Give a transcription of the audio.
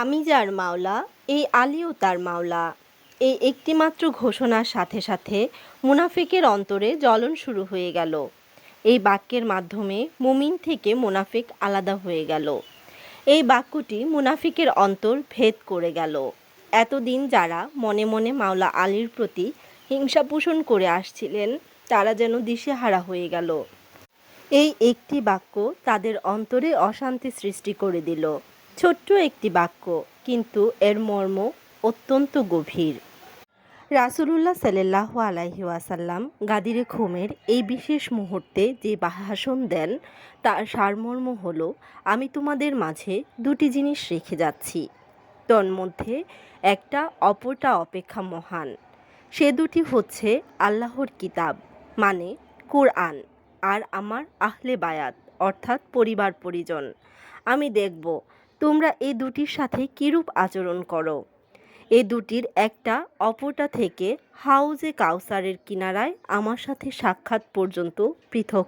আমি যার মাওলা, এই আলীও তার মাওলা। এই একটিমাত্র ঘোষণার সাথে সাথে মুনাফিকের অন্তরে জ্বলন শুরু হয়ে গেল। এই বাক্যের মাধ্যমে মুমিন থেকে মুনাফিক আলাদা হয়ে গেল। এই বাক্যটি মুনাফিকের অন্তর ভেদ করে গেল। এতদিন যারা মনে মনে মাওলা আলীর প্রতি হিংসা পোষণ করে আসছিলেন, তারা যেন দিশেহারা হয়ে গেল। এই একটি বাক্য তাদের অন্তরে অশান্তি সৃষ্টি করে দিল। ছোট্ট একটি বাক্য, কিন্তু এর মর্ম অত্যন্ত গভীর। রাসুলুল্লাহ সাল্লাহ আলাইহি ওয়াসাল্লাম গাদিরে খুমের এই বিশেষ মুহূর্তে যে ভাষণ দেন, তার সারমর্ম হল, আমি তোমাদের মাঝে দুটি জিনিস রেখে যাচ্ছি। তন্মধ্যে একটা অপরটা অপেক্ষা মহান। সে দুটি হচ্ছে আল্লাহর কিতাব মানে কোরআন, আর আমার আহলে বায়াত, অর্থাৎ পরিবার পরিজন আমি দেখব তোমরা এ দুটির সাথে কিরূপ আচরণ করো? এ দুটির একটা অপরটা থেকে হাউজে কাউসারের কিনারায় আমার সাথে সাক্ষাৎ পর্যন্ত পৃথক